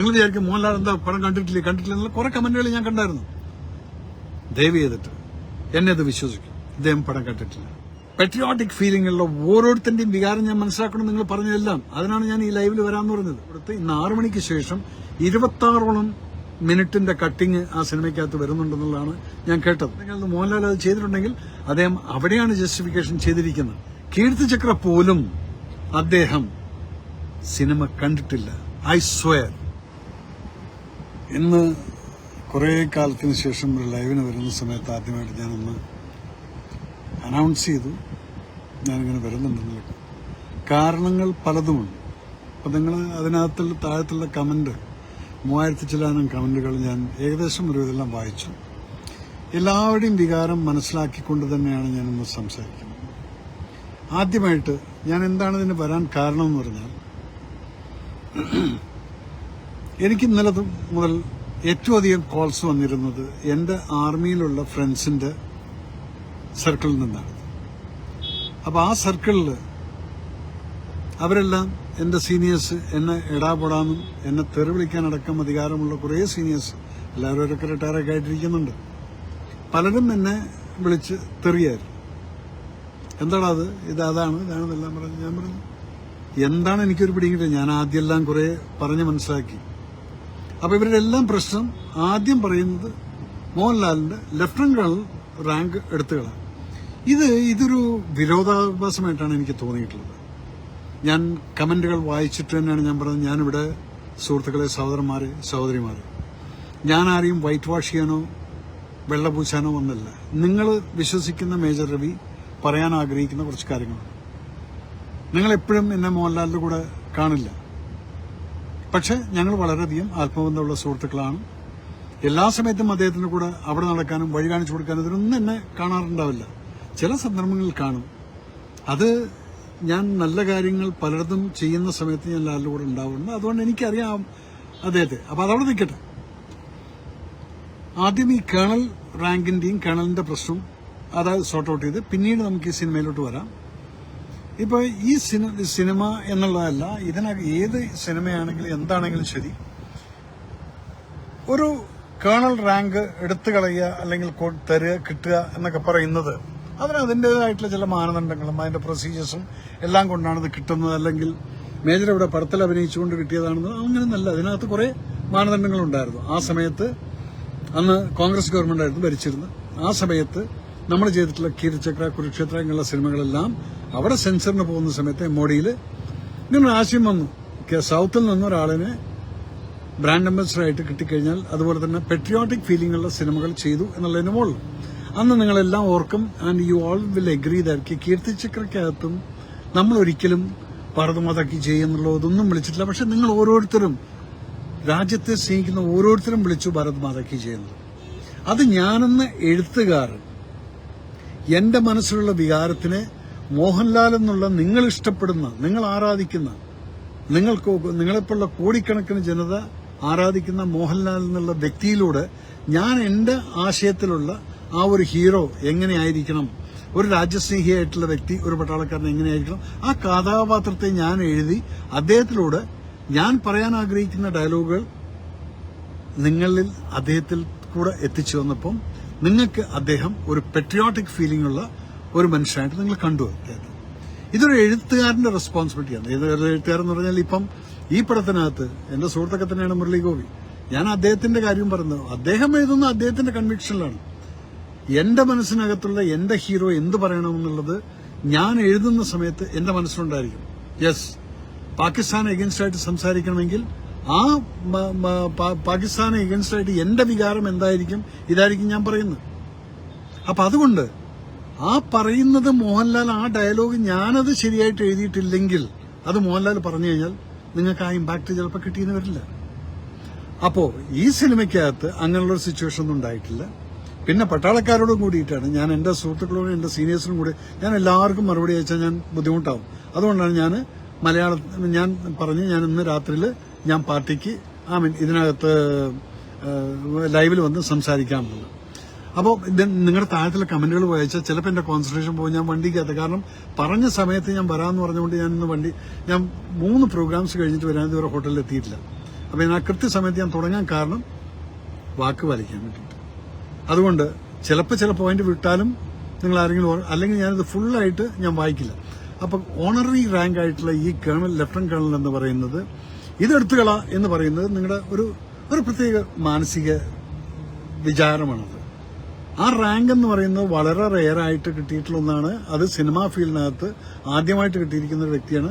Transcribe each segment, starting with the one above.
നിങ്ങൾ വിചാരിക്കും മോഹൻലാൽ എന്താ പടം കണ്ടിട്ടില്ലേ? കണ്ടിട്ടില്ല എന്നുള്ള കുറെ കമന്റുകൾ ഞാൻ കണ്ടായിരുന്നു. ദയവ് ചെയ്തിട്ട് എന്നെ അത് വിശ്വസിക്കും. ഇദ്ദേഹം പടം കണ്ടിട്ടില്ല. പെട്രിയോട്ടിക് ഫീലിംഗുള്ള ഓരോരുത്തന്റെയും വികാരം ഞാൻ മനസ്സിലാക്കണം നിങ്ങൾ പറഞ്ഞതെല്ലാം. അതിനാണ് ഞാൻ ഈ ലൈവിൽ വരാൻ പറഞ്ഞത്. ഇവിടുത്തെ ഇന്ന് ആറു മണിക്ക് ശേഷം ഇരുപത്തി ആറോളം മിനിറ്റിന്റെ കട്ടിങ് ആ സിനിമയ്ക്കകത്ത് വരുന്നുണ്ടെന്നുള്ളതാണ് ഞാൻ കേട്ടത്. നിങ്ങൾ മോഹൻലാൽ അത് ചെയ്തിട്ടുണ്ടെങ്കിൽ അദ്ദേഹം അവിടെയാണ് ജസ്റ്റിഫിക്കേഷൻ ചെയ്തിരിക്കുന്നത്. കീർത്തി ചക്ര പോലും അദ്ദേഹം സിനിമ കണ്ടിട്ടില്ല. ഐ സ്വയർ ഇന്ന് കുറേ കാലത്തിന് ശേഷം ഒരു ലൈവിന് വരുന്ന സമയത്ത് ആദ്യമായിട്ട് ഞാനൊന്ന് അനൗൺസ് ചെയ്തു. ഞാനിങ്ങനെ വരുന്നുണ്ടെന്നുള്ളത് കാരണങ്ങൾ പലതുമുണ്ട്. അപ്പം നിങ്ങൾ അതിനകത്തുള്ള താഴത്തുള്ള കമന്റ് മൂവായിരത്തി ചില്ലാനം കമന്റുകൾ ഞാൻ ഏകദേശം ഒരു ഇതെല്ലാം വായിച്ചു. എല്ലാവരുടെയും വികാരം മനസ്സിലാക്കിക്കൊണ്ട് തന്നെയാണ് ഞാനിന്ന് സംസാരിക്കുന്നത്. ആദ്യമായിട്ട് ഞാൻ എന്താണ് ഇതിന് വരാൻ കാരണം എന്ന് പറഞ്ഞാൽ എനിക്ക് ഇന്നലെ മുതൽ ഏറ്റവും അധികം കോൾസ് വന്നിരുന്നത് എന്റെ ആർമിയിലുള്ള ഫ്രണ്ട്സിന്റെ സർക്കിളിൽ നിന്നാണ്. അപ്പോൾ ആ സർക്കിളിൽ അവരെല്ലാം എന്റെ സീനിയേഴ്സ് എന്നെ ഇടാപെടാനും എന്നെ തെറി വിളിക്കാനടക്കം അധികാരമുള്ള കുറേ സീനിയേഴ്സ് എല്ലാവരും അവരൊക്കെ റിട്ടയറൊക്കെ ആയിട്ടിരിക്കുന്നുണ്ട്. പലരും എന്നെ വിളിച്ച് തെറിയായിരുന്നു. എന്താണത് അത്? ഇത് അതാണ് ഇതാണെന്നെല്ലാം പറഞ്ഞു ഞാൻ പറഞ്ഞു. എന്താണ് എനിക്കൊരു പിടികിട്ടില്ല ഞാൻ ആദ്യമെല്ലാം കുറേ പറഞ്ഞ് മനസ്സിലാക്കി. അപ്പൊ ഇവരുടെ എല്ലാം പ്രശ്നം ആദ്യം പറയുന്നത് മോഹൻലാലിന്റെ ലെഫ്റ്റനന്റ് കേണൽ റാങ്ക് എടുത്തുകളാണ്. ഇത് ഇതൊരു വിരോധാഭാസമായിട്ടാണ് എനിക്ക് തോന്നിയിട്ടുള്ളത്. ഞാൻ കമന്റുകൾ വായിച്ചിട്ട് തന്നെയാണ് ഞാൻ പറഞ്ഞത് ഞാനിവിടെ സുഹൃത്തുക്കളെ സഹോദരന്മാരെ സഹോദരിമാരെ ഞാൻ ആരെയും വൈറ്റ് വാഷ് ചെയ്യാനോ വെള്ളപൂശാനോ വന്നല്ല. നിങ്ങൾ വിശ്വസിക്കുന്ന മേജർ രവി പറയാൻ ആഗ്രഹിക്കുന്ന കുറച്ച് കാര്യങ്ങളാണ്. നിങ്ങൾ എപ്പോഴും എന്നെ മോഹൻലാലിന്റെ കൂടെ കാണില്ല. പക്ഷെ ഞങ്ങൾ വളരെയധികം ആത്മബന്ധമുള്ള സുഹൃത്തുക്കളാണ്. എല്ലാ സമയത്തും അദ്ദേഹത്തിന് കൂടെ അവിടെ നടക്കാനും വഴി കാണിച്ചു കൊടുക്കാനും ഇതിനൊന്നും എന്നെ കാണാറുണ്ടാവില്ല. ചില സന്ദർഭങ്ങളിൽ കാണും. അത് ഞാൻ നല്ല കാര്യങ്ങൾ പലയിടത്തും ചെയ്യുന്ന സമയത്ത് ഞാൻ ലാലിന്റെ കൂടെ ഉണ്ടാവുന്നുണ്ട്. അതുകൊണ്ട് എനിക്കറിയാം അദ്ദേഹത്തെ. അപ്പോൾ അതവിടെ നിൽക്കട്ടെ. ആദ്യം ഈ കേണൽ റാങ്കിന്റെയും കേണലിന്റെ പ്രശ്നവും അത് സോർട്ട് ഔട്ട് ചെയ്ത് പിന്നീട് നമുക്ക് ഈ സിനിമയിലോട്ട് വരാം. ഇപ്പൊ ഈ സിനി- സിനിമ എന്നുള്ളതല്ല ഇതിനകം ഏത് സിനിമയാണെങ്കിലും എന്താണെങ്കിലും ശരി ഒരു കേണൽ റാങ്ക് എടുത്തു കളയുക അല്ലെങ്കിൽ തരിക കിട്ടുക എന്നൊക്കെ പറയുന്നത് അതിന് അതിന്റെതായിട്ടുള്ള ചില മാനദണ്ഡങ്ങളും അതിന്റെ പ്രൊസീജിയേഴ്സും എല്ലാം കൊണ്ടാണ് ഇത് കിട്ടുന്നത്. അല്ലെങ്കിൽ മേജർ ഇവിടെ പടത്തിൽ അഭിനയിച്ചുകൊണ്ട് കിട്ടിയതാണെന്ന് അങ്ങനെയൊന്നല്ല അതിനകത്ത് കുറെ മാനദണ്ഡങ്ങളുണ്ടായിരുന്നു ആ സമയത്ത് അന്ന് കോൺഗ്രസ് ഗവൺമെന്റ് ആയിരുന്നു ഭരിച്ചിരുന്നത്. ആ സമയത്ത് നമ്മൾ ചെയ്തിട്ടുള്ള കീരചക്ര കുരുക്ഷേത്ര ഇങ്ങനെയുള്ള സിനിമകളെല്ലാം അവിടെ സെൻസറിന് പോകുന്ന സമയത്ത് മോഡിയിൽ ഇങ്ങനെ ആശയം വന്നു. സൗത്തിൽ നിന്ന് ഒരാളിനെ ബ്രാൻഡ് അംബാസിഡർ ആയിട്ട് കിട്ടിക്കഴിഞ്ഞാൽ അതുപോലെ തന്നെ പെട്രിയോട്ടിക് ഫീലിംഗ് ഉള്ള സിനിമകൾ ചെയ്തു എന്നുള്ളതിന് മുകളിൽ. അന്ന് നിങ്ങളെല്ലാം ഓർക്കും and you all will agree that കീർത്തി ചക്രക്കകത്തും നമ്മൾ ഒരിക്കലും ഭാരതമാതാക്കി ചെയ്യുന്നുള്ളതൊന്നും വിളിച്ചിട്ടില്ല. പക്ഷെ നിങ്ങൾ ഓരോരുത്തരും രാജ്യത്തെ സ്നേഹിക്കുന്ന ഓരോരുത്തരും വിളിച്ചു ഭാരത് മാതാക്കി ചെയ്യുന്നത്. അത് ഞാനെന്ന എഴുത്തുകാരൻ എന്റെ മനസ്സിലുള്ള വികാരത്തിനെ മോഹൻലാൽ എന്നുള്ള നിങ്ങൾ ഇഷ്ടപ്പെടുന്ന നിങ്ങൾ ആരാധിക്കുന്ന നിങ്ങൾക്ക് നിങ്ങളെപ്പോലുള്ള കോടിക്കണക്കിന് ജനത ആരാധിക്കുന്ന മോഹൻലാൽ എന്നുള്ള വ്യക്തിയിലൂടെ ഞാൻ എന്റെ ആശയത്തിലുള്ള ആ ഒരു ഹീറോ എങ്ങനെയായിരിക്കണം ഒരു രാജ്യസ്നേഹിയായിട്ടുള്ള വ്യക്തി ഒരു പട്ടാളക്കാരൻ എങ്ങനെയായിരിക്കണം ആ കഥാപാത്രത്തെ ഞാൻ എഴുതി അദ്ദേഹത്തിലൂടെ ഞാൻ പറയാൻ ആഗ്രഹിക്കുന്ന ഡയലോഗുകൾ നിങ്ങളിൽ അദ്ദേഹത്തിൽ കൂടെ എത്തിച്ചു വന്നപ്പം നിങ്ങൾക്ക് അദ്ദേഹം ഒരു പെട്രിയോട്ടിക് ഫീലിംഗ് ഉള്ള ഒരു മനുഷ്യനായിട്ട് നിങ്ങൾ കണ്ടു അദ്ദേഹത്തെ ഇതൊരു എഴുത്തുകാരന്റെ റെസ്പോൺസിബിലിറ്റിയാണ് ഒരു എഴുത്തുകാരൻ എന്ന് പറഞ്ഞാൽ ഇപ്പം ഈ പടത്തിനകത്ത് എന്റെ സുഹൃത്തൊക്കെ തന്നെയാണ് മുരളി ഗോപി. ഞാൻ അദ്ദേഹത്തിന്റെ കാര്യം പറയുന്നത് അദ്ദേഹം എഴുതുന്ന അദ്ദേഹത്തിന്റെ കൺവിക്ഷനിലാണ് എന്റെ മനസ്സിനകത്തുള്ള എന്റെ ഹീറോ എന്ത് പറയണമെന്നുള്ളത് ഞാൻ എഴുതുന്ന സമയത്ത് എന്റെ മനസ്സിലുണ്ടായിരിക്കും. യെസ് പാകിസ്ഥാൻ എഗൻസ്റ്റ് ആയിട്ട് സംസാരിക്കണമെങ്കിൽ ആ പാകിസ്ഥാൻ മ- പാ- പാകിസ്ഥാനെ എഗൻസ്റ്റ് ആയിട്ട് എന്റെ വികാരം എന്തായിരിക്കും? ഇതായിരിക്കും ഞാൻ പറയുന്നത്. അപ്പൊ അതുകൊണ്ട് ആ പറയുന്നത് മോഹൻലാൽ ആ ഡയലോഗ് ഞാനത് ശരിയായിട്ട് എഴുതിയിട്ടില്ലെങ്കിൽ അത് മോഹൻലാൽ പറഞ്ഞു കഴിഞ്ഞാൽ നിങ്ങൾക്ക് ആ ഇമ്പാക്ട് ചിലപ്പോൾ കിട്ടിയെന്ന് വരില്ല. അപ്പോ ഈ സിനിമയ്ക്കകത്ത് അങ്ങനെയുള്ള ഒരു സിറ്റുവേഷൻ ഒന്നും ഉണ്ടായിട്ടില്ല. പിന്നെ പട്ടാളക്കാരോടും കൂടിയിട്ടാണ് ഞാൻ എന്റെ സുഹൃത്തുക്കളോടും എന്റെ സീനിയേഴ്സിനും കൂടി ഞാൻ എല്ലാവർക്കും മറുപടി അയച്ചാൽ ഞാൻ ബുദ്ധിമുട്ടാവും. അതുകൊണ്ടാണ് ഞാൻ മലയാള ഞാൻ പറഞ്ഞ് ഞാൻ ഇന്ന് രാത്രിയിൽ ഞാൻ പാർട്ടിക്ക് ഐ മീൻ ഇതിനകത്ത് ലൈവിൽ വന്ന് സംസാരിക്കാമെന്നുള്ളത് അപ്പോൾ നിങ്ങളുടെ താഴത്തുള്ള കമന്റുകൾ വായിച്ചാൽ ചിലപ്പോൾ എന്റെ കോൺസെൻട്രേഷൻ പോകും. ഞാൻ വണ്ടിക്കകത്ത് കാരണം പറഞ്ഞ സമയത്ത് ഞാൻ വരാമെന്ന് പറഞ്ഞുകൊണ്ട് ഞാൻ ഇന്ന് വണ്ടി ഞാൻ മൂന്ന് പ്രോഗ്രാംസ് കഴിഞ്ഞിട്ട് വരാൻ ഇതുവരെ ഹോട്ടലിൽ എത്തിയിട്ടില്ല. അപ്പോൾ ഞാൻ ആ കൃത്യസമയത്ത് ഞാൻ തുടങ്ങാൻ കാരണം വാക്ക് പാലിക്കാൻ വേണ്ടിയിട്ട്. അതുകൊണ്ട് ചിലപ്പോൾ ചില പോയിന്റ് വിട്ടാലും നിങ്ങൾ ആരെങ്കിലും അല്ലെങ്കിൽ ഞാനിത് ഫുള്ളായിട്ട് ഞാൻ വായിക്കില്ല. അപ്പം ഓണററി റാങ്ക് ആയിട്ടുള്ള ഈ കേണൽ ലെഫ്റ്റനന്റ് കേണൽ എന്ന് പറയുന്നത് ഇതെടുത്തുകള എന്ന് പറയുന്നത് നിങ്ങളുടെ ഒരു ഒരു പ്രത്യേക മാനസിക വിചാരമാണത്. ആ റാങ്ക് എന്ന് പറയുന്നത് വളരെ റെയർ ആയിട്ട് കിട്ടിയിട്ടുള്ള ഒന്നാണ്. അത് സിനിമാ ഫീൽഡിനകത്ത് ആദ്യമായിട്ട് കിട്ടിയിരിക്കുന്ന ഒരു വ്യക്തിയാണ്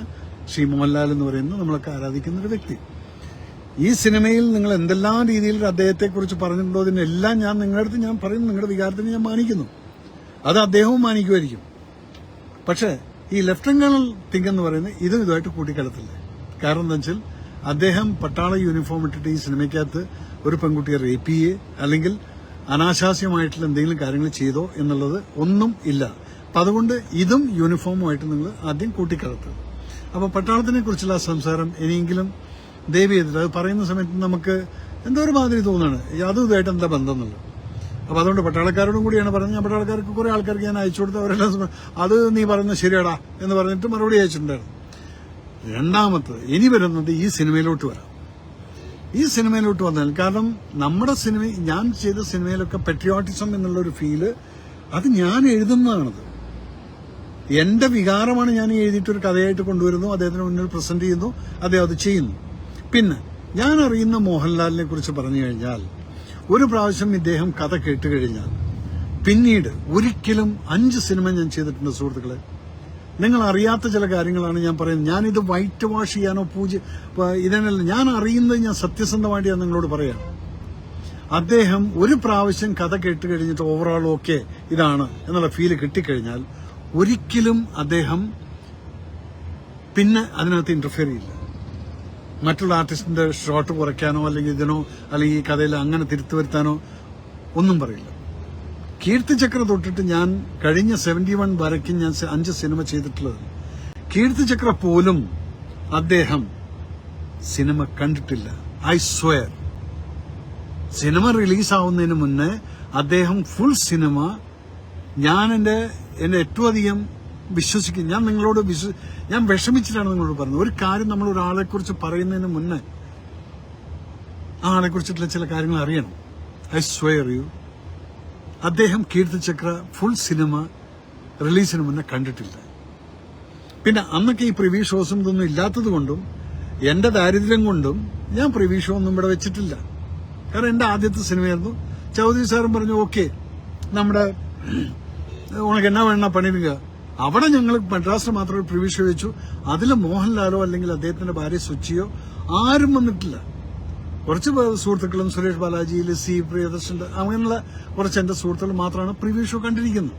ശ്രീ മോഹൻലാൽ എന്ന് പറയുന്നത്. നമ്മളൊക്കെ ആരാധിക്കുന്ന ഒരു വ്യക്തി. ഈ സിനിമയിൽ നിങ്ങൾ എന്തെല്ലാം രീതിയിൽ അദ്ദേഹത്തെ കുറിച്ച് പറഞ്ഞിട്ടുണ്ടോ അതിനെല്ലാം ഞാൻ നിങ്ങളുടെ അടുത്ത് ഞാൻ പറയുന്നു. നിങ്ങളുടെ വികാരത്തിന് ഞാൻ മാനിക്കുന്നു. അത് അദ്ദേഹവും മാനിക്കുമായിരിക്കും. പക്ഷേ ഈ ലെഫ്റ്റനന്റ് കേണൽ തിങ്ക് എന്ന് പറയുന്നത് ഇതും ഇതുമായിട്ട് കൂട്ടിക്കലത്തില്ല. കാരണം എന്താ വെച്ചാൽ അദ്ദേഹം പട്ടാള യൂണിഫോം ഇട്ടിട്ട് ഈ സിനിമയ്ക്കകത്ത് ഒരു പെൺകുട്ടിയെ റേപ്പ് ചെയ്യേ അല്ലെങ്കിൽ അനാശാസ്യമായിട്ടുള്ള എന്തെങ്കിലും കാര്യങ്ങൾ ചെയ്തോ എന്നുള്ളത് ഒന്നും ഇല്ല. അപ്പൊ അതുകൊണ്ട് ഇതും യൂണിഫോമുമായിട്ട് നിങ്ങൾ ആദ്യം കൂട്ടിക്കലത്തുക അപ്പൊ പട്ടാളത്തിനെ കുറിച്ചുള്ള സംസാരം ഇനിയെങ്കിലും ദയവ് ചെയ്തിട്ട് അത് പറയുന്ന സമയത്ത് നമുക്ക് എന്തോ ഒരു മാതിരി തോന്നുകയാണ് അതും ഇതുമായിട്ട് എന്താ ബന്ധം എന്നുള്ളത്. അപ്പൊ അതുകൊണ്ട് പട്ടാളക്കാരോടും കൂടിയാണ് പറഞ്ഞത്. ഞാൻ പട്ടാളക്കാർക്ക് കുറെ ആൾക്കാർക്ക് ഞാൻ അയച്ചു കൊടുത്ത് അവരെല്ലാം അത് നീ പറയുന്നത് ശരിയാടാ എന്ന് പറഞ്ഞിട്ട് മറുപടി അയച്ചിട്ടുണ്ടായിരുന്നു. രണ്ടാമത്തത് ഇനി വരുന്നത് ഈ സിനിമയിലോട്ട് വരാം. ഈ സിനിമയിലോട്ട് വന്നാൽ കാരണം നമ്മുടെ സിനിമ ഞാൻ ചെയ്ത സിനിമയിലൊക്കെ പെട്രിയോട്ടിസം എന്നുള്ളൊരു ഫീൽ അത് ഞാൻ എഴുതുന്നതാണത്. എന്റെ വികാരമാണ് ഞാൻ എഴുതിയിട്ട് ഒരു കഥയായിട്ട് കൊണ്ടുവരുന്നു അദ്ദേഹത്തിന് മുന്നിൽ പ്രസന്റ് ചെയ്യുന്നു അദ്ദേഹം അത് ചെയ്യുന്നു. പിന്നെ ഞാൻ അറിയുന്ന മോഹൻലാലിനെ കുറിച്ച് പറഞ്ഞു കഴിഞ്ഞാൽ ഒരു പ്രാവശ്യം ഇദ്ദേഹം കഥ കേട്ടുകഴിഞ്ഞാൽ പിന്നീട് ഒരിക്കലും അഞ്ച് സിനിമ ഞാൻ ചെയ്തിട്ടുണ്ട് സുഹൃത്തുക്കളെ. നിങ്ങൾ അറിയാത്ത ചില കാര്യങ്ങളാണ് ഞാൻ പറയുന്നത്. ഞാനിത് വൈറ്റ് വാഷ് ചെയ്യാനോ പൂജ ഇതിനല്ല ഞാൻ അറിയുന്നത് ഞാൻ സത്യസന്ധമായിട്ട് ഞാൻ നിങ്ങളോട് പറയാം. അദ്ദേഹം ഒരു പ്രാവശ്യം കഥ കേട്ട് കഴിഞ്ഞിട്ട് ഓവറോൾ ഓക്കെ ഇതാണ് എന്നുള്ള ഫീൽ കിട്ടിക്കഴിഞ്ഞാൽ ഒരിക്കലും അദ്ദേഹം പിന്നെ അതിനകത്ത് ഇന്റർഫിയർ ചെയ്യില്ല. മറ്റുള്ള ആർട്ടിസ്റ്റിന്റെ ഷോട്ട് കുറയ്ക്കാനോ അല്ലെങ്കിൽ ഇതിനോ അല്ലെങ്കിൽ ഈ കഥയിൽ അങ്ങനെ തിരുത്തു വരുത്താനോ ഒന്നും പറയില്ല. കീർത്തിചക്ര തൊട്ടിട്ട് ഞാൻ കഴിഞ്ഞ സെവന്റി വൺ വരയ്ക്കും ഞാൻ അഞ്ച് സിനിമ ചെയ്തിട്ടുള്ളത്. കീർത്തിചക്ര പോലും അദ്ദേഹം സിനിമ കണ്ടിട്ടില്ല. ഐ സ്വയർ സിനിമ റിലീസാവുന്നതിന് മുന്നേ അദ്ദേഹം ഫുൾ സിനിമ ഞാൻ എന്റെ എന്നെ ഏറ്റവും അധികം വിശ്വസിക്കും. ഞാൻ നിങ്ങളോട് വിശ്വ ഞാൻ വിഷമിച്ചിട്ടാണ് നിങ്ങളോട് പറഞ്ഞത്. ഒരു കാര്യം നമ്മൾ ഒരാളെ കുറിച്ച് പറയുന്നതിന് മുന്നേ ആ ആളെ കുറിച്ചിട്ടുള്ള ചില കാര്യങ്ങൾ അറിയണം. ഐ സ്വയർ യു അദ്ദേഹം കീർത്തിചക്ര ഫുൾ സിനിമ റിലീസിന് മുന്നേ കണ്ടിട്ടില്ല. പിന്നെ അന്നൊക്കെ ഈ പ്രിവ്യൂ ഷോസും ഇതൊന്നും ഇല്ലാത്തത് കൊണ്ടും എന്റെ ദാരിദ്ര്യം കൊണ്ടും ഞാൻ പ്രിവ്യൂ ഷോ ഒന്നും ഇവിടെ വെച്ചിട്ടില്ല. കാരണം എന്റെ ആദ്യത്തെ സിനിമയായിരുന്നു ചൗധരി സാറും പറഞ്ഞു ഓക്കെ നമ്മുടെ ഉണക്ക് എന്നാ വേണ പണിയുക അവിടെ ഞങ്ങൾ മദ്രാസിൽ മാത്രമേ പ്രിവ്യൂ ഷോ വെച്ചു. അതിൽ മോഹൻലാലോ അല്ലെങ്കിൽ അദ്ദേഹത്തിന്റെ ഭാര്യ സുച്ചിയോ ആരും വന്നിട്ടില്ല. കുറച്ച് സുഹൃത്തുക്കളും സുരേഷ് ബാലാജി ലസി പ്രിയദർശൻ അങ്ങനെയുള്ള കുറച്ച് എന്റെ സുഹൃത്തുക്കൾ മാത്രമാണ് പ്രിവ്യൂ ഷോ കണ്ടിരിക്കുന്നത്.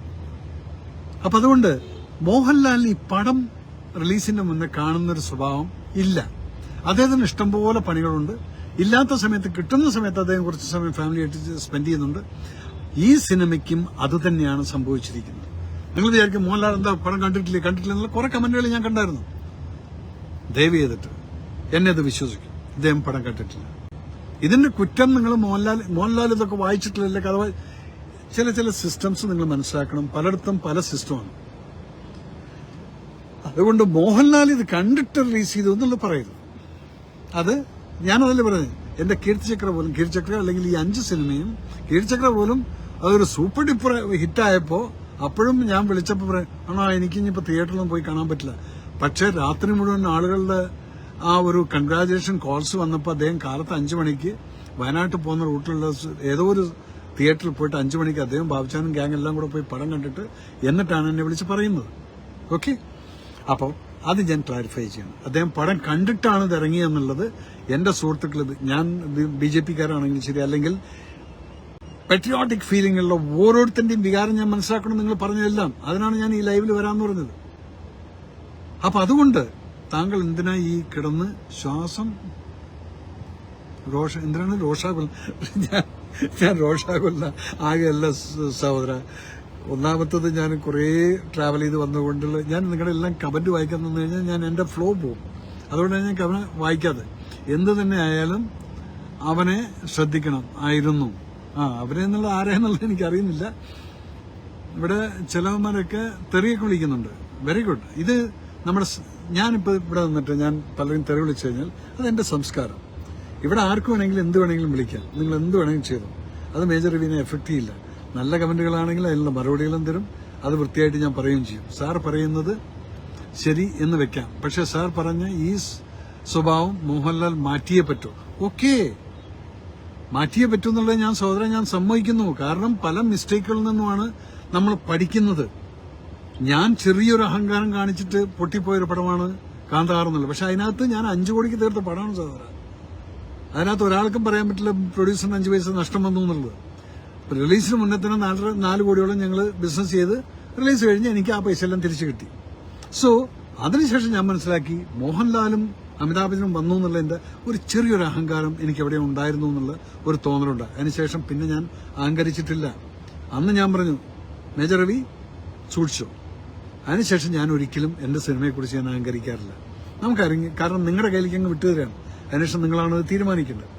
അപ്പൊ അതുകൊണ്ട് മോഹൻലാലിന് ഈ പടം റിലീസിന്റെ മുന്നേ കാണുന്ന ഒരു സ്വഭാവം ഇല്ല. അദ്ദേഹത്തിന് ഇഷ്ടംപോലെ പണികളുണ്ട്. ഇല്ലാത്ത സമയത്ത് കിട്ടുന്ന സമയത്ത് അദ്ദേഹം കുറച്ച് സമയം ഫാമിലി ആയിട്ട് സ്പെൻഡ് ചെയ്യുന്നുണ്ട്. ഈ സിനിമയ്ക്കും അതുതന്നെയാണ് സംഭവിച്ചിരിക്കുന്നത്. നിങ്ങൾ വിചാരിക്കും മോഹൻലാൽ എന്താ പടം കണ്ടിട്ടില്ലേ കണ്ടിട്ടില്ല എന്നുള്ള കുറെ കമന്റുകൾ ഞാൻ കണ്ടായിരുന്നു. ദയവ് ചെയ്തിട്ട് എന്നെ അത് വിശ്വസിക്കും. ഇദ്ദേഹം പടം കണ്ടിട്ടില്ല. ഇതിന്റെ കുറ്റം നിങ്ങൾ മോഹൻലാൽ മോഹൻലാൽ ഇതൊക്കെ വായിച്ചിട്ടില്ലല്ലേ കഥ ചില ചില സിസ്റ്റംസ് നിങ്ങൾ മനസ്സിലാക്കണം. പലയിടത്തും പല സിസ്റ്റമാണ് അതുകൊണ്ട് മോഹൻലാൽ ഇത് കണ്ടിട്ട് റിലീസ് ചെയ്തു എന്നുള്ളത് പറയുന്നു അത് ഞാനതല്ലേ പറഞ്ഞത്? എന്റെ കീർത്തിചക്ര പോലും കീർത്തിചക്ര അല്ലെങ്കിൽ ഈ അഞ്ച് സിനിമയും കീർത്തിചക്ര പോലും അതൊരു സൂപ്പർ ഡിപ്പർ ഹിറ്റായപ്പോ അപ്പോഴും ഞാൻ വിളിച്ചപ്പോൾ പറയും ആണോ എനിക്ക് ഇനിയിപ്പോ തിയേറ്ററിലൊന്നും പോയി കാണാൻ പറ്റില്ല. പക്ഷേ രാത്രി മുഴുവൻ ആളുകളുടെ ആ ഒരു കൺഗ്രാജുലേഷൻ കോൾസ് വന്നപ്പോൾ അദ്ദേഹം കാലത്ത് അഞ്ചു മണിക്ക് വയനാട്ടിൽ പോകുന്ന റൂട്ടിലുള്ള ഏതോ ഒരു തിയേറ്ററിൽ പോയിട്ട് അഞ്ചു മണിക്ക് അദ്ദേഹം ബാബുചാനും ഗ്യാങ് എല്ലാം കൂടെ പോയി പടം കണ്ടിട്ട് എന്നിട്ടാണ് എന്നെ വിളിച്ച് പറയുന്നത്. ഓക്കെ അപ്പോൾ അത് ഞാൻ ക്ലാരിഫൈ ചെയ്യണം. അദ്ദേഹം പടം കണ്ടിട്ടാണ് ഇത് ഇറങ്ങിയെന്നുള്ളത് എന്റെ സുഹൃത്തുക്കൾ ഇത് ഞാൻ ബി ജെ പിക്കാരാണെങ്കിലും ശരി അല്ലെങ്കിൽ പെട്രിയോട്ടിക് ഫീലിംഗ് ഉള്ള ഓരോരുത്തരുടെയും വികാരം ഞാൻ മനസ്സിലാക്കണം നിങ്ങൾ പറഞ്ഞതെല്ലാം. അതിനാണ് ഞാൻ ഈ ലൈവിൽ വരാമെന്ന് പറഞ്ഞത്. അപ്പൊ അതുകൊണ്ട് താങ്കൾ എന്തിനാ ഈ കിടന്ന് ശ്വാസം രോഷ എന്തിനാണ് രോഷാകുല ഞാൻ ഞാൻ രോഷാകുല ആകെയല്ല സഹോദര. ഒന്നാമത്തത് ഞാൻ കുറേ ട്രാവൽ ചെയ്ത് വന്നുകൊണ്ടുള്ള ഞാൻ നിങ്ങളുടെ എല്ലാം കമന്റ് വായിക്കാൻ തന്നു കഴിഞ്ഞാൽ ഞാൻ എന്റെ ഫ്ലോ പോകും. അതുകൊണ്ടാണ് ഞാൻ കവന വായിക്കാതെ എന്ത് തന്നെ ആയാലും അവനെ ശ്രദ്ധിക്കണം. ആയിരുന്നു. ആ അവരെ എന്നുള്ള ആരെന്നുള്ളത് എനിക്കറിയുന്നില്ല. ഇവിടെ ചിലവന്മാരൊക്കെ തെറിയൊക്കെ വിളിക്കുന്നുണ്ട് വെരി ഗുഡ് ഇത് നമ്മുടെ സ്- ഞാനിപ്പോ ഇവിടെ നിന്നിട്ട് ഞാൻ പലരും തെറി വിളിച്ചു കഴിഞ്ഞാൽ അത് എന്റെ സംസ്കാരം. ഇവിടെ ആർക്ക് വേണമെങ്കിലും എന്ത് വേണമെങ്കിലും വിളിക്കാം. നിങ്ങൾ എന്ത് വേണമെങ്കിലും ചെയ്തു. അത് മേജർ റിവ്യൂവിനെ എഫക്ട് ചെയ്യില്ല. നല്ല കമന്റുകളാണെങ്കിൽ അതിനുള്ള മറുപടികളും തരും. അത് വൃത്തിയായിട്ട് ഞാൻ പറയുകയും ചെയ്യും. സാർ പറയുന്നത് ശരി എന്ന് വെക്കാം. പക്ഷേ സാർ പറഞ്ഞ ഈ സ്വഭാവം മോഹൻലാൽ മാറ്റിയേ പറ്റൂ. ഓക്കേ. മാറ്റിയേ പറ്റൂ എന്നുള്ളത് ഞാൻ സഹോദരൻ ഞാൻ സമ്മതിക്കുന്നു. കാരണം പല മിസ്റ്റേക്കുകളിൽ നിന്നുമാണ് നമ്മൾ പഠിക്കുന്നത്. ഞാൻ ചെറിയൊരു അഹങ്കാരം കാണിച്ചിട്ട് പൊട്ടിപ്പോയൊരു പടമാണ് കാന്താർ എന്നുള്ളത് പക്ഷെ അതിനകത്ത് ഞാൻ അഞ്ചു കോടിക്ക് തീർത്ത പടമാണ് സഹോദര അതിനകത്ത് ഒരാൾക്കും പറയാൻ പറ്റില്ല പ്രൊഡ്യൂസറിന് അഞ്ചു പൈസ നഷ്ടം വന്നു എന്നുള്ളത്. റിലീസിന് മുന്നേ തന്നെ നാല് നാല് കോടിയോളം ഞങ്ങൾ ബിസിനസ് ചെയ്ത് റിലീസ് കഴിഞ്ഞ് എനിക്ക് ആ പൈസ എല്ലാം തിരിച്ചു കിട്ടി. സോ അതിനുശേഷം ഞാൻ മനസ്സിലാക്കി മോഹൻലാലും അമിതാഭ് വന്നു എന്നുള്ളതിന്റെ ഒരു ചെറിയൊരു അഹങ്കാരം എനിക്ക് എവിടെ ഉണ്ടായിരുന്നു എന്നുള്ള ഒരു തോന്നലുണ്ട്. അതിനുശേഷം പിന്നെ ഞാൻ അഹങ്കരിച്ചിട്ടില്ല. അന്ന് ഞാൻ പറഞ്ഞു മേജർ രവി സൂക്ഷിച്ചോ? അതിനുശേഷം ഞാൻ ഒരിക്കലും എന്റെ സിനിമയെക്കുറിച്ച് ഞാൻ അഹങ്കരിക്കാറില്ല. നമുക്കറിഞ്ഞ് കാരണം നിങ്ങളുടെ കയ്യിലേക്ക് അങ്ങ് വിട്ടുതരാണ് അതിനുശേഷം നിങ്ങളാണ് അത് തീരുമാനിക്കേണ്ടത്.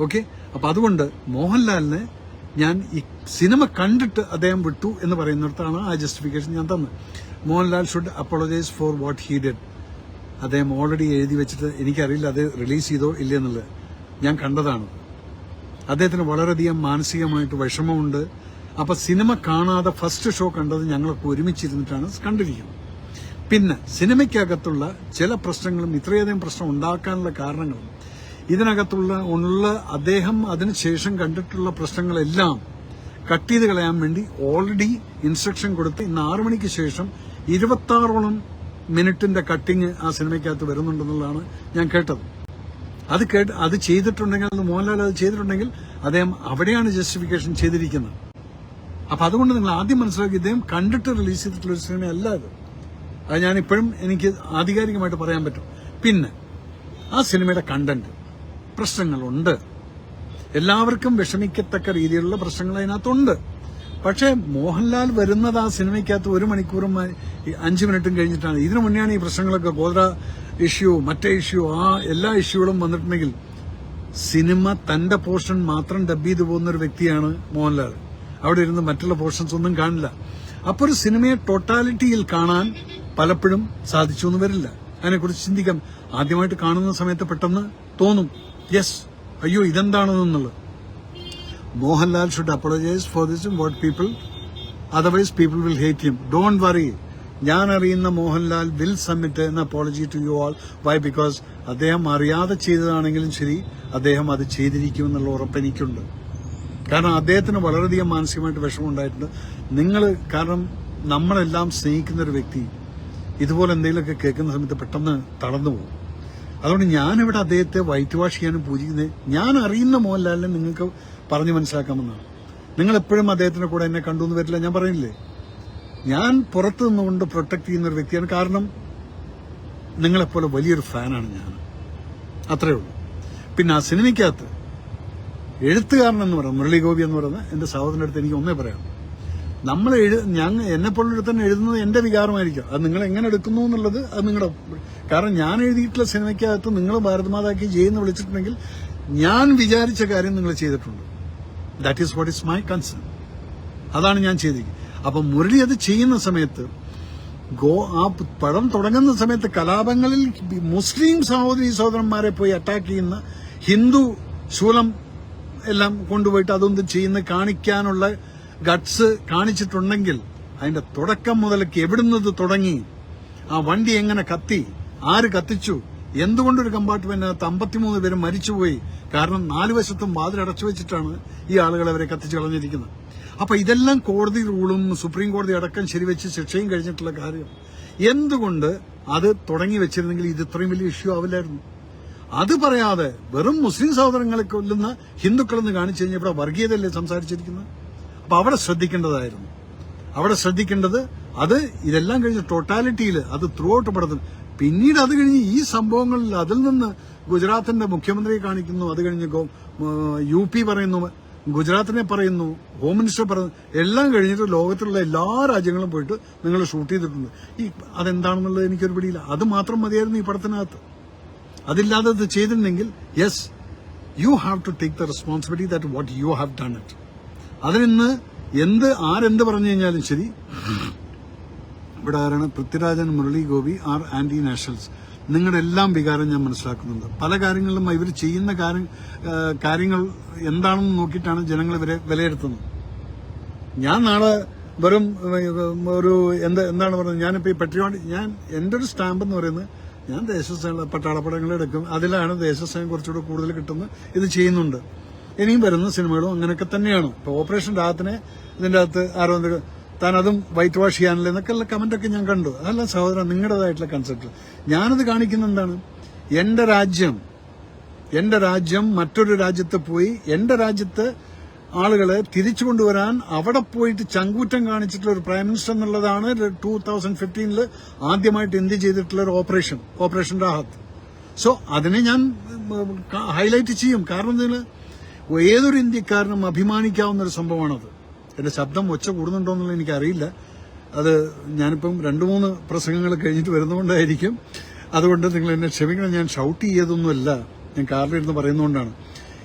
ഓക്കെ? അപ്പൊ അതുകൊണ്ട് മോഹൻലാലിനെ ഞാൻ ഈ സിനിമ കണ്ടിട്ട് അദ്ദേഹം വിട്ടു എന്ന് പറയുന്നിടത്താണ് ആ ജസ്റ്റിഫിക്കേഷൻ ഞാൻ തന്നത്. Mohanlal should apologise for what he did അദ്ദേഹം ഓൾറെഡി എഴുതി വെച്ചിട്ട് എനിക്കറിയില്ല അത് റിലീസ് ചെയ്തോ ഇല്ലെന്നുള്ളത് ഞാൻ കണ്ടതാണ്. അദ്ദേഹത്തിന് വളരെയധികം മാനസികമായിട്ട് വിഷമമുണ്ട്. അപ്പൊ സിനിമ കാണാതെ ഫസ്റ്റ് ഷോ കണ്ടത് ഞങ്ങളൊക്കെ ഒരുമിച്ചിരുന്നിട്ടാണ് കണ്ടിരിക്കുന്നത്. പിന്നെ സിനിമയ്ക്കകത്തുള്ള ചില പ്രശ്നങ്ങളും ഇത്രയധികം പ്രശ്നം ഉണ്ടാക്കാനുള്ള കാരണങ്ങളും ഇതിനകത്തുള്ള ഉള്ള അദ്ദേഹം അതിനുശേഷം കണ്ടിട്ടുള്ള പ്രശ്നങ്ങളെല്ലാം കട്ട് ചെയ്ത് കളയാൻ വേണ്ടി ഓൾറെഡി ഇൻസ്ട്രക്ഷൻ കൊടുത്ത് ഇന്ന് ആറു മണിക്ക് ശേഷം ഇരുപത്തി ആറോളം മിനിറ്റിന്റെ കട്ടിങ് ആ സിനിമയ്ക്കകത്ത് വരുന്നുണ്ടെന്നുള്ളതാണ് ഞാൻ കേട്ടത്. അത് കേട്ട് അത് ചെയ്തിട്ടുണ്ടെങ്കിൽ അത് മോഹൻലാൽ അത് ചെയ്തിട്ടുണ്ടെങ്കിൽ അദ്ദേഹം അവിടെയാണ് ജസ്റ്റിഫിക്കേഷൻ ചെയ്തിരിക്കുന്നത്. അപ്പൊ അതുകൊണ്ട് നിങ്ങൾ ആദ്യം മനസ്സിലാക്കി ഇദ്ദേഹം കണ്ടിട്ട് റിലീസ് ചെയ്തിട്ടുള്ള ഒരു സിനിമയല്ല ഇത് അത് ഞാൻ ഇപ്പോഴും എനിക്ക് ആധികാരികമായിട്ട് പറയാൻ പറ്റും. പിന്നെ ആ സിനിമയുടെ കണ്ടന്റ് പ്രശ്നങ്ങളുണ്ട്. എല്ലാവർക്കും വിഷമിക്കത്തക്ക രീതിയിലുള്ള പ്രശ്നങ്ങൾ അതിനകത്തുണ്ട്. പക്ഷേ മോഹൻലാൽ വരുന്നത് ആ സിനിമയ്ക്കകത്ത് ഒരു മണിക്കൂറും അഞ്ച് മിനിറ്റും കഴിഞ്ഞിട്ടാണ്. ഇതിനു മുന്നെയാണ് ഈ പ്രശ്നങ്ങളൊക്കെ ഗോദ്ര ഇഷ്യൂ മറ്റേ ഇഷ്യൂ ആ എല്ലാ ഇഷ്യൂകളും വന്നിട്ടുണ്ടെങ്കിൽ സിനിമ തന്റെ പോർഷൻ മാത്രം ഡബ് ചെയ്തു പോകുന്ന ഒരു വ്യക്തിയാണ് മോഹൻലാൽ. അവിടെ ഇരുന്ന് മറ്റുള്ള പോർഷൻസ് ഒന്നും കാണില്ല. അപ്പോൾ ഒരു സിനിമയെ ടോട്ടാലിറ്റിയിൽ കാണാൻ പലപ്പോഴും സാധിച്ചു എന്ന് വരില്ല. അതിനെക്കുറിച്ച് ചിന്തിക്കാം. ആദ്യമായിട്ട് കാണുന്ന സമയത്ത് പെട്ടെന്ന് തോന്നും യെസ് അയ്യോ ഇതെന്താണെന്നുള്ളത്? Mohanlal should apologise for this what people otherwise people will hate him don't worry ഞാൻ അറിയുന്ന മോഹൻലാൽ വിൽ സബ്മിറ്റ് എന്ന apology to you all why because അദ്ദേഹം അറിയാതെ ചെയ്തതാണെങ്കിലും ശരി അദ്ദേഹം അത് ചെയ്തിരിക്കുമെന്നുള്ള ഉറപ്പ് എനിക്കുണ്ട്. കാരണം അദ്ദേഹത്തിന് വളരെയധികം മാനസികമായിട്ട് വിഷമമുണ്ടായിട്ടുണ്ട്. നിങ്ങൾ കാരണം നമ്മളെല്ലാം സ്നേഹിക്കുന്ന ഒരു വ്യക്തി ഇതുപോലെ എന്തെങ്കിലുമൊക്കെ കേൾക്കുന്ന സമയത്ത് പെട്ടെന്ന് തളർന്നു പോകും. അതുകൊണ്ട് ഞാനിവിടെ അദ്ദേഹത്തെ വൈറ്റ് വാഷ് ചെയ്യാനും പൂജിക്കുന്നത് ഞാൻ അറിയുന്ന മോഹൻലാലിനെ നിങ്ങൾക്ക് പറഞ്ഞു മനസ്സിലാക്കാമെന്നാണ്. നിങ്ങൾ എപ്പോഴും അദ്ദേഹത്തിന്റെ കൂടെ എന്നെ കണ്ടു എന്ന് വരില്ല ഞാൻ പറയുന്നില്ലേ? ഞാൻ പുറത്തു നിന്നുകൊണ്ട് പ്രൊട്ടക്ട് ചെയ്യുന്ന ഒരു വ്യക്തിയാണ്. കാരണം നിങ്ങളെപ്പോലെ വലിയൊരു ഫാനാണ് ഞാൻ. അത്രേ ഉള്ളൂ. പിന്നെ ആ സിനിമയ്ക്കകത്ത് എഴുത്തുകാരൻ എന്ന് പറയുന്നത് മുരളി ഗോപി എന്ന് പറയുന്ന എന്റെ സഹോദരന്റെ അടുത്ത് എനിക്ക് ഒന്നേ പറയാം. നമ്മൾ എഴു ഞങ്ങൾ എന്നെ പോലെ തന്നെ എഴുതുന്നത് എന്റെ വികാരമായിരിക്കും. അത് നിങ്ങൾ എങ്ങനെ എടുക്കുന്നു എന്നുള്ളത് അത് നിങ്ങളുടെ കാരണം ഞാൻ എഴുതിയിട്ടുള്ള സിനിമയ്ക്കകത്ത് നിങ്ങൾ ഭാരതമാതാക്കി ജയെന്ന് വിളിച്ചിട്ടുണ്ടെങ്കിൽ ഞാൻ വിചാരിച്ച കാര്യം നിങ്ങൾ ചെയ്തിട്ടുണ്ട്. That is what is my concern അതാണ് ഞാൻ ചെയ്തിരിക്കുന്നത്. അപ്പൊ മുരളി അത് ചെയ്യുന്ന സമയത്ത് ഗോ ആ പടം തുടങ്ങുന്ന സമയത്ത് കലാപങ്ങളിൽ മുസ്ലിം സഹോദരി സഹോദരന്മാരെ പോയി അറ്റാക്ക് ചെയ്യുന്ന ഹിന്ദു ശൂലം എല്ലാം കൊണ്ടുപോയിട്ട് അതൊന്നും ചെയ്യുന്ന കാണിക്കാനുള്ള ഗട്സ് കാണിച്ചിട്ടുണ്ടെങ്കിൽ അതിന്റെ തുടക്കം മുതലേക്ക് എവിടുന്നത് തുടങ്ങി? ആ വണ്ടി എങ്ങനെ കത്തി? ആര് കത്തിച്ചു? എന്തുകൊണ്ടൊരു കമ്പാർട്ട്മെന്റിനകത്ത് അമ്പത്തിമൂന്ന് പേര് മരിച്ചുപോയി? കാരണം നാലുവശത്തും വാതിലടച്ചു വെച്ചിട്ടാണ് ഈ ആളുകൾ അവരെ കത്തിച്ചു കളഞ്ഞിരിക്കുന്നത്. അപ്പൊ ഇതെല്ലാം കോടതി റൂളും സുപ്രീം കോടതി അടക്കം ശരിവെച്ച് ശിക്ഷയും കഴിഞ്ഞിട്ടുള്ള കാര്യം. എന്തുകൊണ്ട് അത് തുടങ്ങി വെച്ചിരുന്നെങ്കിൽ ഇത് ഇത്രയും വലിയ ഇഷ്യൂ ആവില്ലായിരുന്നു? അത് പറയാതെ വെറും മുസ്ലിം സഹോദരങ്ങളെ കൊല്ലുന്ന ഹിന്ദുക്കളെന്ന് കാണിച്ചു കഴിഞ്ഞാൽ ഇവിടെ വർഗീയതയല്ലേ സംസാരിച്ചിരിക്കുന്നത്? അപ്പൊ അവിടെ ശ്രദ്ധിക്കേണ്ടതായിരുന്നു. അവിടെ ശ്രദ്ധിക്കേണ്ടത് അത് ഇതെല്ലാം കഴിഞ്ഞ് ടോട്ടാലിറ്റിയിൽ അത് ത്രൂ ഔട്ട് പടത്തിന് പിന്നീട് അത് കഴിഞ്ഞ് ഈ സംഭവങ്ങളിൽ അതിൽ നിന്ന് ഗുജറാത്തിന്റെ മുഖ്യമന്ത്രിയെ കാണിക്കുന്നു അത് കഴിഞ്ഞ് യു പി പറയുന്നു ഗുജറാത്തിനെ പറയുന്നു ഹോം മിനിസ്റ്റർ പറയുന്നു എല്ലാം കഴിഞ്ഞിട്ട് ലോകത്തിലുള്ള എല്ലാ രാജ്യങ്ങളും പോയിട്ട് നിങ്ങൾ ഷൂട്ട് ചെയ്തിട്ടുണ്ട്. ഈ അതെന്താണെന്നുള്ളത് എനിക്കൊരു പിടിയില്ല. അത് മാത്രം മതിയായിരുന്നു ഈ പടത്തിനകത്ത് അതില്ലാതെ ഇത് ചെയ്തിട്ടുണ്ടെങ്കിൽ yes you have to take the responsibility that what you have done it അതിനിന്ന് എന്ത് ആരെന്ത് പറഞ്ഞു കഴിഞ്ഞാലും ശരി. ഇവിടെ ആരാണ്? പൃഥ്വിരാജൻ Murali Gopi are anti nationals. നിങ്ങളുടെ എല്ലാം വികാരം ഞാൻ മനസ്സിലാക്കുന്നുണ്ട്. പല കാര്യങ്ങളിലും ഇവർ ചെയ്യുന്ന കാര്യം കാര്യങ്ങൾ എന്താണെന്ന് നോക്കിയിട്ടാണ് ജനങ്ങൾ ഇവരെ വിലയിരുത്തുന്നത്. ഞാൻ നാളെ വെറും ഒരു എന്താ എന്താണ് പറയുന്നത് ഞാനിപ്പോ ഈ പെട്രിയോട്ട് ഞാൻ എന്റെ ഒരു സ്റ്റാമ്പ് എന്ന് പറയുന്നത് ഞാൻ ദേശസ്നേഹ പട്ടാളപ്പടങ്ങൾ എടുക്കും. അതിലാണ് ദേശസ്നേഹം കുറച്ചുകൂടെ കൂടുതൽ കിട്ടുന്നത്. ഇത് ചെയ്യുന്നുണ്ട്. ഇനിയും വരുന്ന സിനിമകളും അങ്ങനെയൊക്കെ തന്നെയാണ്. ഇപ്പൊ ഓപ്പറേഷൻ രാത്രിനെ ഇതിന്റെ അകത്ത് ആരോ താൻ അതും വൈറ്റ് വാഷ് ചെയ്യാനില്ല എന്നൊക്കെയുള്ള ഒക്കെ ഞാൻ കണ്ടു. അതല്ല സഹോദരൻ നിങ്ങളുടേതായിട്ടുള്ള കൺസെപ്റ്റ് ഞാനത് കാണിക്കുന്ന എന്താണ്? എന്റെ രാജ്യം എന്റെ രാജ്യം മറ്റൊരു രാജ്യത്ത് പോയി എന്റെ രാജ്യത്ത് ആളുകളെ തിരിച്ചു കൊണ്ടുവരാൻ അവിടെ പോയിട്ട് ചങ്കൂറ്റം കാണിച്ചിട്ടുള്ള ഒരു പ്രൈം മിനിസ്റ്റർ എന്നുള്ളതാണ് ടൂ തൗസൻഡ് ഫിഫ്റ്റീനിൽ ആദ്യമായിട്ട് ഇന്ത്യ ചെയ്തിട്ടുള്ള ഒരു ഓപ്പറേഷൻ ഓപ്പറേഷൻ രാഹത്ത് സോ അതിനെ ഞാൻ ഹൈലൈറ്റ് ചെയ്യും. കാരണം എന്തിന് ഏതൊരു ഇന്ത്യക്കാരനും അഭിമാനിക്കാവുന്ന ഒരു സംഭവമാണത്. എന്റെ ശബ്ദം ഒച്ച കൂടുന്നുണ്ടോ എന്നുള്ളത് എനിക്കറിയില്ല. അത് ഞാനിപ്പം രണ്ടു മൂന്ന് പ്രസംഗങ്ങൾ കഴിഞ്ഞിട്ട് വരുന്നതുകൊണ്ടായിരിക്കും. അതുകൊണ്ട് നിങ്ങൾ എന്നെ ക്ഷമിക്കണം. ഞാൻ ഷൗട്ട് ചെയ്തൊന്നുമല്ല ഞാൻ കാറിലിരുന്ന് പറയുന്നതുകൊണ്ടാണ്.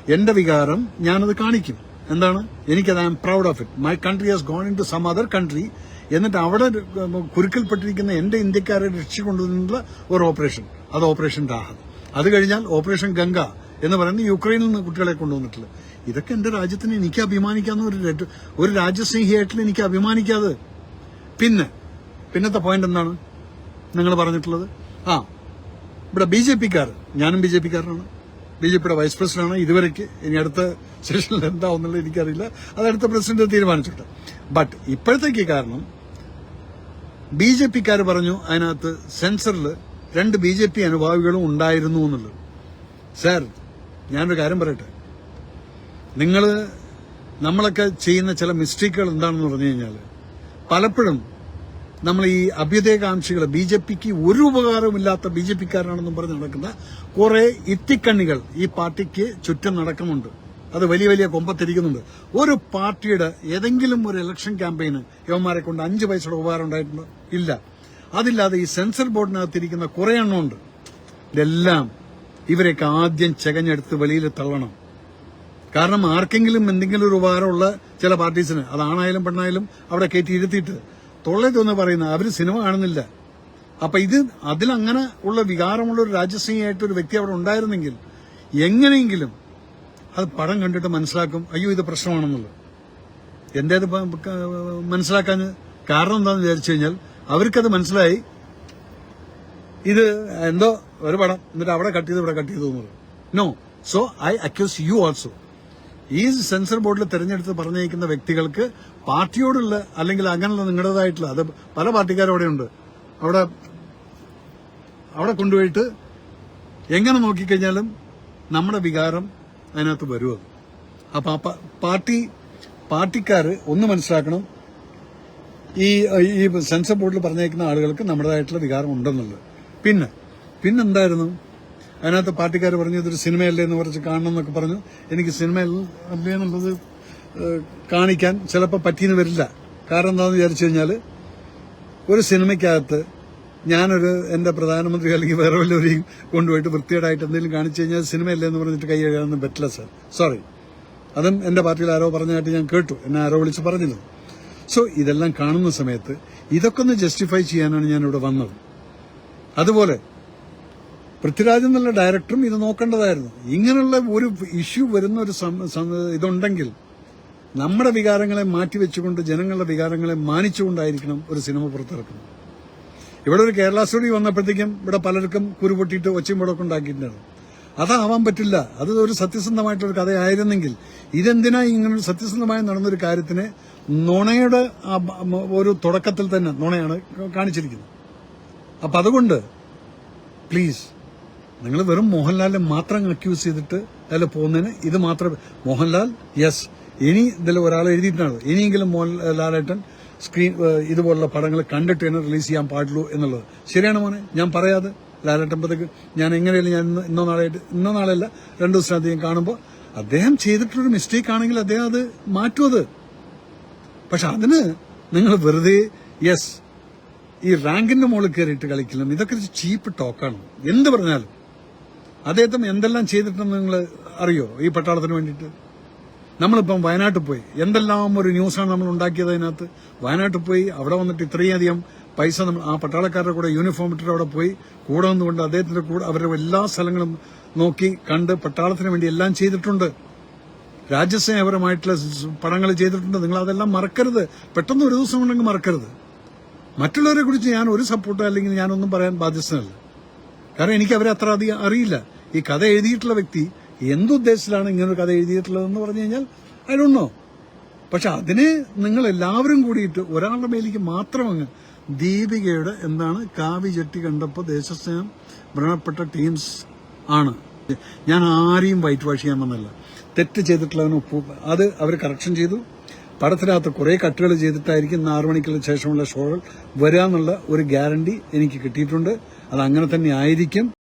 എന്റെ വികാരം ഞാനത് കാണിക്കും. എന്താണ്? എനിക്കത് I am proud of it. My country has gone into some other country. എന്നിട്ട് അവിടെ കുരുക്കൽപ്പെട്ടിരിക്കുന്ന എന്റെ ഇന്ത്യക്കാരെ രക്ഷിക്കൊണ്ടുവന്നുള്ള ഒരു ഓപ്പറേഷൻ. അത് ഓപ്പറേഷൻ രാഹത്. അത് കഴിഞ്ഞാൽ ഓപ്പറേഷൻ ഗംഗ എന്ന് പറയുന്നത് യുക്രൈനിൽ നിന്ന് കുട്ടികളെ കൊണ്ടുവന്നിട്ടുള്ളത്. ഇതൊക്കെ എന്റെ രാജ്യത്തിന് എനിക്ക് അഭിമാനിക്കാവുന്ന ഒരു ഒരു രാജ്യസ്നേഹിയായിട്ടുള്ള എനിക്ക് അഭിമാനിക്കാതെ. പിന്നെ പിന്നത്തെ പോയിന്റ് എന്താണ്? നിങ്ങൾ പറഞ്ഞിട്ടുള്ളത്? ആ ഇവിടെ ബി ജെ പിക്കാർ. ഞാനും ബി ജെ പിക്കാരനാണ്. ബി ജെ പിയുടെ വൈസ് പ്രസിഡന്റാണ് ഇതുവരെക്ക് ഇനി അടുത്ത സെഷനിൽ എന്താവുന്നുള്ളത് എനിക്കറിയില്ല. അത് അടുത്ത പ്രസിഡന്റ് തീരുമാനിച്ചിട്ട്. ബട്ട് ഇപ്പോഴത്തേക്ക് കാരണം ബി ജെ പിക്കാർ പറഞ്ഞു അതിനകത്ത് സെൻസറിൽ രണ്ട് ബി ജെ പി അനുഭാവികളും ഉണ്ടായിരുന്നു എന്നുള്ളത്. സാർ ഞാനൊരു കാര്യം പറയട്ടെ. നിങ്ങൾ നമ്മളൊക്കെ ചെയ്യുന്ന ചില മിസ്റ്റേക്കുകൾ എന്താണെന്ന് പറഞ്ഞു കഴിഞ്ഞാൽ പലപ്പോഴും നമ്മൾ ഈ അഭ്യുദയകാംക്ഷികൾ ബി ജെ പിക്ക് ഒരു ഉപകാരവുമില്ലാത്ത ബി ജെ പിക്കാരനാണെന്നും പറഞ്ഞ് നടക്കുന്ന കുറെ ഇത്തിക്കണ്ണികൾ ഈ പാർട്ടിക്ക് ചുറ്റും നടക്കുന്നുണ്ട്. അത് വലിയ വലിയ കൊമ്പത്തിരിക്കുന്നുണ്ട്. ഒരു പാർട്ടിയുടെ ഏതെങ്കിലും ഒരു ഇലക്ഷൻ ക്യാമ്പയിന് യവന്മാരെ കൊണ്ട് അഞ്ച് പൈസയുടെ ഉപകാരം ഉണ്ടായിട്ടുണ്ടോ? ഇല്ല. അതില്ലാതെ ഈ സെൻസർ ബോർഡിനകത്തിരിക്കുന്ന കുറെ എണ്ണമുണ്ട് ഇതെല്ലാം ഇവരെയൊക്കെ ആദ്യം ചെകഞ്ഞെടുത്ത് വെളിയിൽ തള്ളണം. കാരണം ആർക്കെങ്കിലും എന്തെങ്കിലും ഒരു ഉപകാരമുള്ള ചില പാർട്ടീസിന് അതാണായാലും പെണ്ണായാലും അവിടെ കയറ്റി ഇരുത്തിയിട്ട് തൊള്ളേതൊന്ന് പറയുന്ന അവർ സിനിമ കാണുന്നില്ല. അപ്പൊ ഇത് അതിലങ്ങനെ ഉള്ള വികാരമുള്ള ഒരു രാജ്യസ്നേഹിയായിട്ട് ഒരു വ്യക്തി അവിടെ ഉണ്ടായിരുന്നെങ്കിൽ എങ്ങനെയെങ്കിലും അത് പടം കണ്ടിട്ട് മനസ്സിലാക്കും അയ്യോ ഇത് പ്രശ്നമാണെന്നുള്ളത്. എന്റെ അത് മനസ്സിലാക്കാൻ കാരണം എന്താണെന്ന് വിചാരിച്ചു കഴിഞ്ഞാൽ അവർക്കത് മനസ്സിലായി ഇത് എന്തോ ഒരു പടം എന്നിട്ട് അവിടെ കട്ട് ചെയ്ത് ഇവിടെ കട്ട് ചെയ്തു എന്നുള്ളത്. No so I accuse you also ഈ സെൻസർ ബോർഡിൽ തെരഞ്ഞെടുത്ത് പറഞ്ഞേക്കുന്ന വ്യക്തികൾക്ക് പാർട്ടിയോടുള്ള അല്ലെങ്കിൽ അങ്ങനെയുള്ള നിങ്ങളുടേതായിട്ടുള്ള അത് പല പാർട്ടിക്കാരും അവിടെ ഉണ്ട് അവിടെ അവിടെ കൊണ്ടുപോയിട്ട് എങ്ങനെ നോക്കിക്കഴിഞ്ഞാലും നമ്മുടെ വികാരം അതിനകത്ത് വരും അത്. അപ്പൊ ആ പാർട്ടി പാർട്ടിക്കാർ ഒന്ന് മനസ്സിലാക്കണം ഈ ഈ സെൻസർ ബോർഡിൽ പറഞ്ഞേക്കുന്ന ആളുകൾക്ക് നമ്മുടേതായിട്ടുള്ള വികാരം ഉണ്ടെന്നുള്ളത്. പിന്നെ പിന്നെന്തായിരുന്നു? അതിനകത്ത് പാർട്ടിക്കാർ പറഞ്ഞു ഇതൊരു സിനിമയല്ലേ എന്ന് പറഞ്ഞ് കാണണം എന്നൊക്കെ പറഞ്ഞു. എനിക്ക് സിനിമ അല്ലേ എന്നുള്ളത് കാണിക്കാൻ ചിലപ്പോൾ പറ്റിയെന്ന് വരില്ല. കാരണം എന്താണെന്ന് വിചാരിച്ചു കഴിഞ്ഞാൽ ഒരു സിനിമയ്ക്കകത്ത് ഞാനൊരു എന്റെ പ്രധാനമന്ത്രി അല്ലെങ്കിൽ വേറെ വല്ലവരെയും കൊണ്ടുപോയിട്ട് വൃത്തികേടായിട്ട് എന്തെങ്കിലും കാണിച്ചു കഴിഞ്ഞാൽ സിനിമയല്ലേ എന്ന് പറഞ്ഞിട്ട് കൈ കഴുകാനൊന്നും പറ്റില്ല സാർ സോറി അതും എന്റെ പാർട്ടിയിൽ ആരോ പറഞ്ഞതായിട്ട് ഞാൻ കേട്ടു. എന്നെ ആരോ വിളിച്ച് പറഞ്ഞിരുന്നു. സോ ഇതെല്ലാം കാണുന്ന സമയത്ത് ഇതൊക്കെ ഒന്ന് ജസ്റ്റിഫൈ ചെയ്യാനാണ് ഞാൻ ഇവിടെ വന്നത്. അതുപോലെ പൃഥ്വിരാജ് എന്നുള്ള ഡയറക്ടറും ഇത് നോക്കേണ്ടതായിരുന്നു. ഇങ്ങനെയുള്ള ഒരു ഇഷ്യൂ വരുന്ന ഒരു ഇതുണ്ടെങ്കിൽ നമ്മുടെ വികാരങ്ങളെ മാറ്റിവെച്ചുകൊണ്ട് ജനങ്ങളുടെ വികാരങ്ങളെ മാനിച്ചുകൊണ്ടായിരിക്കണം ഒരു സിനിമ പുറത്തിറക്കുന്നത്. ഇവിടെ ഒരു കേരള സ്റ്റോറി വന്നപ്പോഴത്തേക്കും ഇവിടെ പലർക്കും കുരുപൊട്ടിയിട്ട് ഒച്ചയും മുടക്കം ഉണ്ടാക്കിയിട്ടുണ്ടായിരുന്നു. അതാവാൻ പറ്റില്ല. അത് ഒരു സത്യസന്ധമായിട്ടൊരു കഥയായിരുന്നെങ്കിൽ ഇതെന്തിനാ ഇങ്ങനെ സത്യസന്ധമായി നടന്നൊരു കാര്യത്തിന് നുണയുടെ ഒരു തുടക്കത്തിൽ തന്നെ നുണയാണ് കാണിച്ചിരിക്കുന്നത്. അപ്പൊ അതുകൊണ്ട് പ്ലീസ് നിങ്ങൾ വെറും മോഹൻലാലിനെ മാത്രം അക്യൂസ് ചെയ്തിട്ട് അതിൽ പോകുന്നതിന് ഇത് മാത്രം മോഹൻലാൽ യെസ് ഇനി ഇതിൽ ഒരാൾ എഴുതിയിട്ടാണ് ഇനിയെങ്കിലും മോഹൻലാലേട്ടൻ സ്ക്രീൻ ഇതുപോലുള്ള പടങ്ങൾ കണ്ടിട്ട് തന്നെ റിലീസ് ചെയ്യാൻ പാടുള്ളൂ എന്നുള്ളത്. ശരിയാണ് മോനെ? ഞാൻ പറയാതെ ലാലേട്ടമ്പത്തേക്ക് ഞാൻ എങ്ങനെയല്ല ഞാൻ ഇന്ന് നാളായിട്ട് ഇന്നോ നാളെയല്ല രണ്ടു ദിവസത്തിനധികം കാണുമ്പോൾ അദ്ദേഹം ചെയ്തിട്ടുള്ളൊരു മിസ്റ്റേക്ക് ആണെങ്കിൽ അദ്ദേഹം അത് മാറ്റുമത് പക്ഷെ അതിന് നിങ്ങൾ വെറുതെ യെസ് ഈ റാങ്കിന്റെ മുകളിൽ കയറിയിട്ട് കളിക്കണം ഇതൊക്കെ ഒരു ചീപ്പ് ടോക്കാണ് എന്ത് പറഞ്ഞാലും. അദ്ദേഹത്തിന് എന്തെല്ലാം ചെയ്തിട്ടെന്ന് നിങ്ങൾ അറിയോ? ഈ പട്ടാളത്തിന് വേണ്ടിയിട്ട്? നമ്മളിപ്പം വയനാട്ടിൽ പോയി. എന്തെല്ലാം ഒരു ന്യൂസാണ് നമ്മൾ ഉണ്ടാക്കിയത് അതിനകത്ത്? വയനാട്ടിൽ പോയി അവിടെ വന്നിട്ട് ഇത്രയധികം പൈസ നമ്മൾ ആ പട്ടാളക്കാരുടെ കൂടെ യൂണിഫോം ഇട്ടിട്ട് അവിടെ പോയി കൂടെ നിന്നുകൊണ്ട് അദ്ദേഹത്തിന്റെ കൂടെ അവരുടെ എല്ലാ സ്ഥലങ്ങളും നോക്കി കണ്ട് പട്ടാളത്തിന് വേണ്ടി എല്ലാം ചെയ്തിട്ടുണ്ട്. രാജ്യസ്നേഹപരമായിട്ടുള്ള പടങ്ങൾ ചെയ്തിട്ടുണ്ട്. നിങ്ങൾ അതെല്ലാം മറക്കരുത്. പെട്ടെന്ന് ഒരു ദിവസം കൊണ്ടെങ്കിൽ മറക്കരുത്. മറ്റുള്ളവരെ കുറിച്ച് ഞാൻ ഒരു സപ്പോർട്ടോ അല്ലെങ്കിൽ ഞാനൊന്നും പറയാൻ ബാധ്യസ്ഥനല്ല. കാരണം എനിക്ക് അവരെ അത്ര അധികം അറിയില്ല. ഈ കഥ എഴുതിയിട്ടുള്ള വ്യക്തി എന്തുദ്ദേശത്തിലാണ് ഇങ്ങനൊരു കഥ എഴുതിയിട്ടുള്ളതെന്ന് പറഞ്ഞു കഴിഞ്ഞാൽ ഐ ഡോണ്ട് നോ പക്ഷെ അതിന് നിങ്ങൾ എല്ലാവരും കൂടിയിട്ട് ഒരാളുടെ മേലേക്ക് മാത്രം അങ്ങ് ദീപികയുടെ എന്താണ് കാവി ജെട്ടി കണ്ടപ്പോൾ ദേശസ്നേഹം വ്രണപ്പെട്ട ടീംസ് ആണ്. ഞാൻ ആരെയും വൈറ്റ് വാഷ് ചെയ്യാൻ വന്നല്ല തെറ്റ് ചെയ്തിട്ടുള്ളതിന് അത് അവർ കറക്ഷൻ ചെയ്തു. പടത്തിനകത്ത് കുറേ കട്ടുകൾ ചെയ്തിട്ടായിരിക്കും ഇന്ന് ആറു മണിക്കുള്ള ശേഷമുള്ള ഷോകൾ വരാമെന്നുള്ള ഒരു ഗ്യാരണ്ടി എനിക്ക് കിട്ടിയിട്ടുണ്ട്. അത് അങ്ങനെ തന്നെ ആയിരിക്കും.